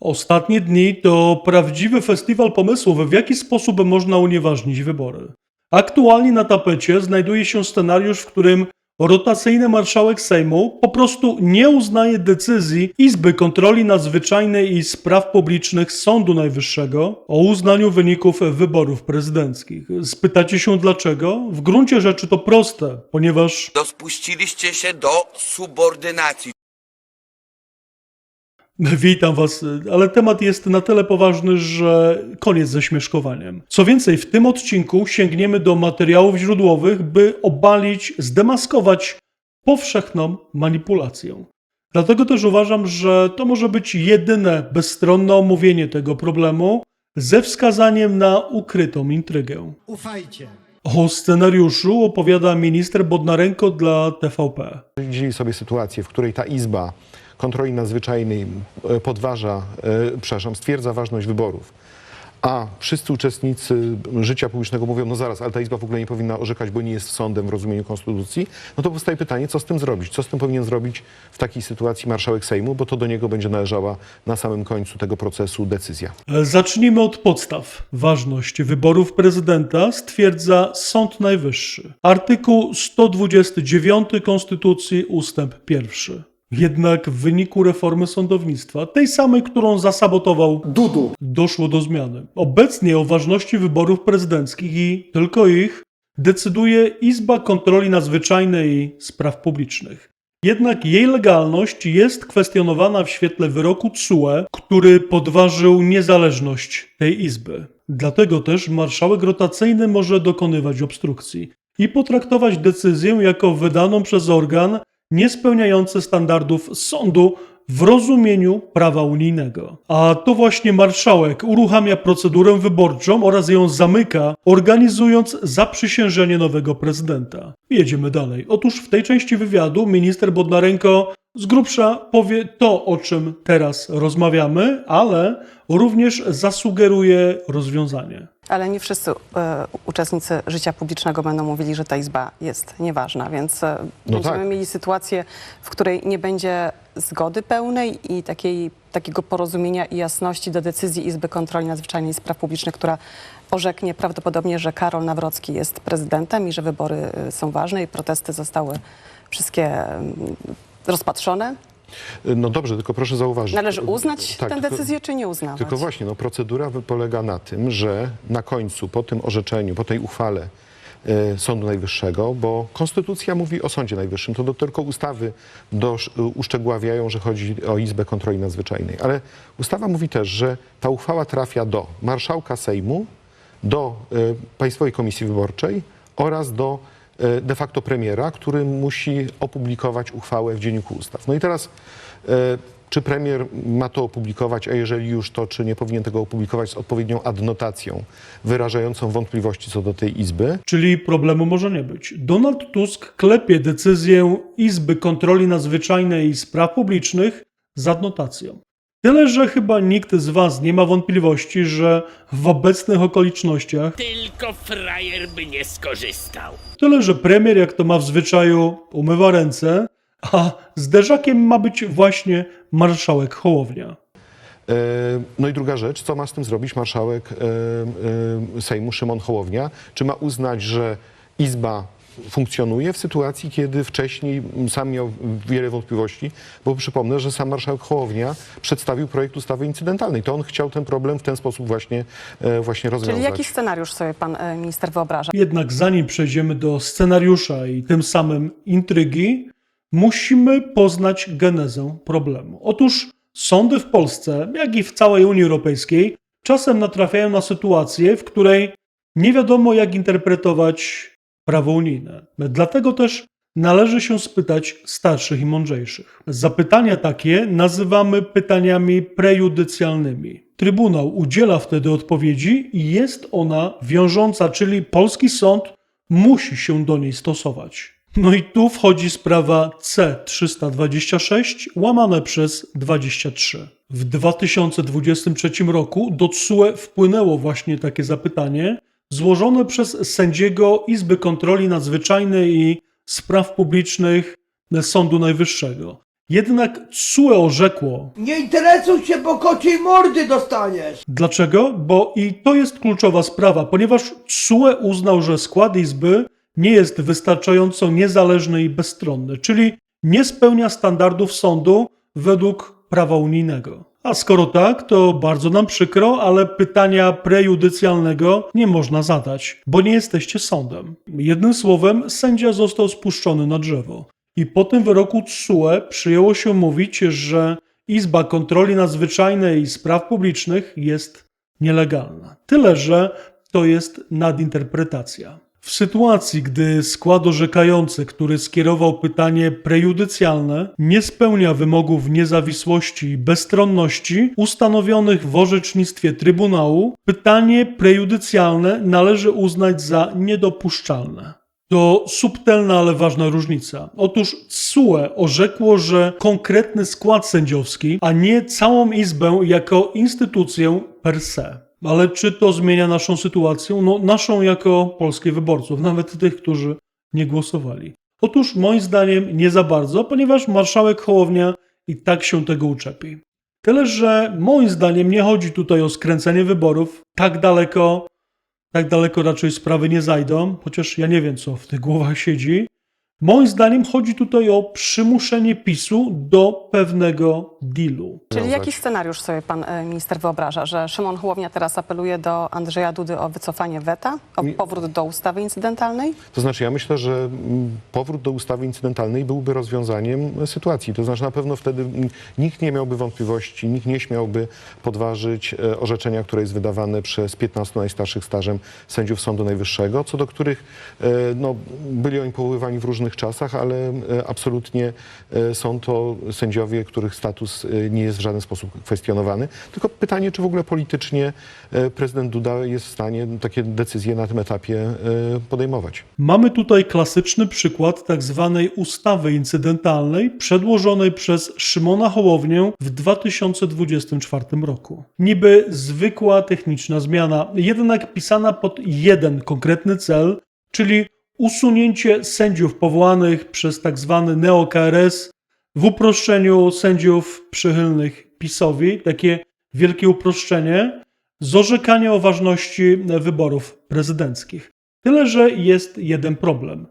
Ostatnie dni to prawdziwy festiwal pomysłów, w jaki sposób można unieważnić wybory. Aktualnie na tapecie znajduje się scenariusz, w którym rotacyjny marszałek Sejmu po prostu nie uznaje decyzji Izby Kontroli Nadzwyczajnej i Spraw Publicznych Sądu Najwyższego o uznaniu wyników wyborów prezydenckich. Spytacie się dlaczego? W gruncie rzeczy to proste, ponieważ Dospuściliście się do subordynacji. Witam Was, ale temat jest na tyle poważny, że koniec ze śmieszkowaniem. Co więcej, w tym odcinku sięgniemy do materiałów źródłowych, by obalić, zdemaskować powszechną manipulację. Dlatego też uważam, że to może być jedyne bezstronne omówienie tego problemu ze wskazaniem na ukrytą intrygę. Ufajcie. O scenariuszu opowiada minister Bodnarenko dla TVP. Wyobraźcie sobie sytuację, w której ta Izba Kontroli Nadzwyczajnej e, podważa, e, przepraszam, stwierdza ważność wyborów, a wszyscy uczestnicy życia publicznego mówią, no zaraz, ale ta Izba w ogóle nie powinna orzekać, bo nie jest sądem w rozumieniu Konstytucji, no to powstaje pytanie, co z tym zrobić? Co z tym powinien zrobić w takiej sytuacji marszałek Sejmu, bo to do niego będzie należała na samym końcu tego procesu decyzja. Zacznijmy od podstaw. Ważność wyborów prezydenta stwierdza Sąd Najwyższy. Artykuł 129 Konstytucji, ustęp 1. Jednak w wyniku reformy sądownictwa, tej samej, którą zasabotował Dudu. doszło do zmiany. Obecnie o ważności wyborów prezydenckich i tylko ich decyduje Izba Kontroli Nadzwyczajnej i Spraw Publicznych. Jednak jej legalność jest kwestionowana w świetle wyroku TSUE, który podważył niezależność tej izby. Dlatego też marszałek rotacyjny może dokonywać obstrukcji i potraktować decyzję jako wydaną przez organ niespełniający standardów sądu w rozumieniu prawa unijnego. A to właśnie marszałek uruchamia procedurę wyborczą oraz ją zamyka, organizując zaprzysiężenie nowego prezydenta. Jedziemy dalej. Otóż w tej części wywiadu minister Bodnarenko z grubsza powie to, o czym teraz rozmawiamy, ale również zasugeruje rozwiązanie. Ale nie wszyscy e, uczestnicy życia publicznego będą mówili, że ta izba jest nieważna, więc e, będziemy tak. mieli sytuację, w której nie będzie zgody pełnej i takiej, takiego porozumienia i jasności do decyzji Izby Kontroli Nadzwyczajnej i Spraw Publicznych, która orzeknie prawdopodobnie, że Karol Nawrocki jest prezydentem i że wybory e, są ważne i protesty zostały wszystkie mm, rozpatrzone. No dobrze, tylko proszę zauważyć. Należy uznać Tak, tę decyzję, czy nie uznawać? Tylko właśnie, no, procedura polega na tym, że na końcu, po tym orzeczeniu, po tej uchwale e, Sądu Najwyższego, bo Konstytucja mówi o Sądzie Najwyższym, to do, tylko ustawy dosz, uszczegóławiają, że chodzi o Izbę Kontroli Nadzwyczajnej. Ale ustawa mówi też, że ta uchwała trafia do marszałka Sejmu, do e, Państwowej Komisji Wyborczej oraz do de facto premiera, który musi opublikować uchwałę w Dzienniku Ustaw. No i teraz, e, czy premier ma to opublikować, a jeżeli już to, czy nie powinien tego opublikować z odpowiednią adnotacją wyrażającą wątpliwości co do tej izby? Czyli problemu może nie być. Donald Tusk klepie decyzję Izby Kontroli Nadzwyczajnej i Spraw Publicznych z adnotacją. Tyle, że chyba nikt z Was nie ma wątpliwości, że w obecnych okolicznościach, Tylko frajer by nie skorzystał. tyle, że premier, jak to ma w zwyczaju, umywa ręce, a zderzakiem ma być właśnie marszałek Hołownia. E, No i druga rzecz, co ma z tym zrobić marszałek e, e, Sejmu Szymon Hołownia? Czy ma uznać, że Izba funkcjonuje w sytuacji, kiedy wcześniej sam miał wiele wątpliwości, bo przypomnę, że sam marszałek Hołownia przedstawił projekt ustawy incydentalnej. To on chciał ten problem w ten sposób właśnie, e, właśnie rozwiązać. Czyli jaki scenariusz sobie pan e, minister wyobraża? Jednak zanim przejdziemy do scenariusza i tym samym intrygi, musimy poznać genezę problemu. Otóż sądy w Polsce, jak i w całej Unii Europejskiej, czasem natrafiają na sytuację, w której nie wiadomo, jak interpretować prawo unijne. Dlatego też należy się spytać starszych i mądrzejszych. Zapytania takie nazywamy pytaniami prejudycjalnymi. Trybunał udziela wtedy odpowiedzi i jest ona wiążąca, czyli polski sąd musi się do niej stosować. No i tu wchodzi sprawa C326 łamane przez 23. W 2023 roku do TSUE wpłynęło właśnie takie zapytanie złożone przez sędziego Izby Kontroli Nadzwyczajnej i Spraw Publicznych Sądu Najwyższego. Jednak TSUE orzekło, Nie interesuj się, bo kociej mordy dostaniesz. Dlaczego? Bo i to jest kluczowa sprawa, ponieważ TSUE uznał, że skład Izby nie jest wystarczająco niezależny i bezstronny, czyli nie spełnia standardów sądu według prawa unijnego. A skoro tak, to bardzo nam przykro, ale pytania prejudycjalnego nie można zadać, bo nie jesteście sądem. Jednym słowem, sędzia został spuszczony na drzewo. I po tym wyroku TSUE przyjęło się mówić, że Izba Kontroli Nadzwyczajnej i Spraw Publicznych jest nielegalna. Tyle, że to jest nadinterpretacja. W sytuacji, gdy skład orzekający, który skierował pytanie prejudycjalne, nie spełnia wymogów niezawisłości i bezstronności ustanowionych w orzecznictwie Trybunału, pytanie prejudycjalne należy uznać za niedopuszczalne. To subtelna, ale ważna różnica. Otóż TSUE orzekło, że konkretny skład sędziowski, a nie całą Izbę jako instytucję per se. Ale czy to zmienia naszą sytuację? No, naszą jako polskich wyborców, nawet tych, którzy nie głosowali. Otóż moim zdaniem nie za bardzo, ponieważ marszałek Hołownia i tak się tego uczepi. Tyle, że moim zdaniem nie chodzi tutaj o skręcenie wyborów. Tak daleko tak daleko raczej sprawy nie zajdą, chociaż ja nie wiem, co w tych głowach siedzi. Moim zdaniem chodzi tutaj o przymuszenie PiSu do pewnego dealu. Czyli jaki scenariusz sobie pan e, minister wyobraża? Że Szymon Hołownia teraz apeluje do Andrzeja Dudy o wycofanie weta, o powrót do ustawy incydentalnej? To znaczy, ja myślę, że mm, powrót do ustawy incydentalnej byłby rozwiązaniem e, sytuacji. To znaczy, na pewno wtedy mm, nikt nie miałby wątpliwości, nikt nie śmiałby podważyć e, orzeczenia, które jest wydawane przez 15 najstarszych stażem sędziów Sądu Najwyższego, co do których no, byli oni powoływani w różnych czasach, ale absolutnie są to sędziowie, których status e, nie jest w żaden sposób kwestionowany. Tylko pytanie, czy w ogóle politycznie e, prezydent Duda jest w stanie takie decyzje na tym etapie e, podejmować. Mamy tutaj klasyczny przykład tak zwanej ustawy incydentalnej przedłożonej przez Szymona Hołownię w 2024 roku. Niby zwykła techniczna zmiana, jednak pisana pod jeden konkretny cel, czyli usunięcie sędziów powołanych przez tak zwany neo-KRS w uproszczeniu sędziów przychylnych PiSowi, takie wielkie uproszczenie, z orzekania o ważności wyborów prezydenckich. Tyle, że jest jeden problem.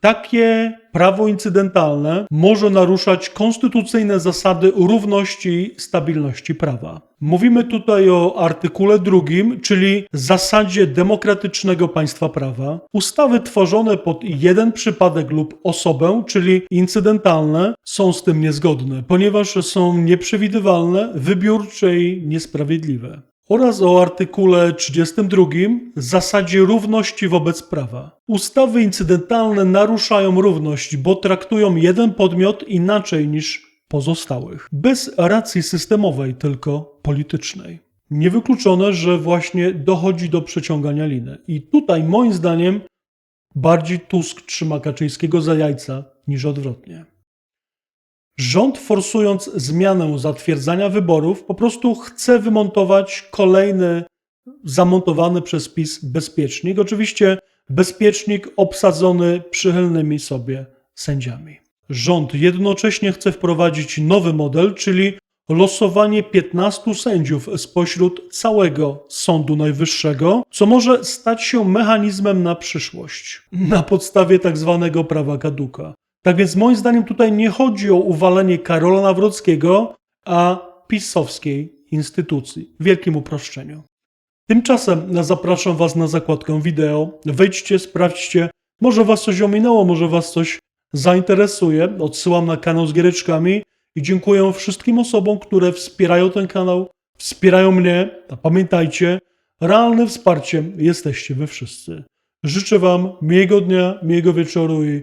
Takie prawo incydentalne może naruszać konstytucyjne zasady równości i stabilności prawa. Mówimy tutaj o artykule drugim, czyli zasadzie demokratycznego państwa prawa. Ustawy tworzone pod jeden przypadek lub osobę, czyli incydentalne, są z tym niezgodne, ponieważ są nieprzewidywalne, wybiórcze i niesprawiedliwe oraz o artykule 32 zasadzie równości wobec prawa. Ustawy incydentalne naruszają równość, bo traktują jeden podmiot inaczej niż pozostałych, bez racji systemowej, tylko politycznej. Niewykluczone, że właśnie dochodzi do przeciągania liny. I tutaj moim zdaniem bardziej Tusk trzyma Kaczyńskiego za jajca niż odwrotnie. Rząd, forsując zmianę zatwierdzania wyborów, po prostu chce wymontować kolejny zamontowany przez PiS bezpiecznik. Oczywiście bezpiecznik obsadzony przychylnymi sobie sędziami. Rząd jednocześnie chce wprowadzić nowy model, czyli losowanie 15 sędziów spośród całego Sądu Najwyższego, co może stać się mechanizmem na przyszłość, na podstawie tak zwanego prawa kaduka. Tak więc moim zdaniem tutaj nie chodzi o uwalenie Karola Nawrockiego, a pisowskiej instytucji. W wielkim uproszczeniu. Tymczasem zapraszam Was na zakładkę wideo. Wejdźcie, sprawdźcie. Może Was coś ominęło, może Was coś zainteresuje. Odsyłam na kanał z giereczkami i dziękuję wszystkim osobom, które wspierają ten kanał, wspierają mnie. A pamiętajcie, realnym wsparciem jesteście Wy wszyscy. Życzę Wam miłego dnia, miłego wieczoru i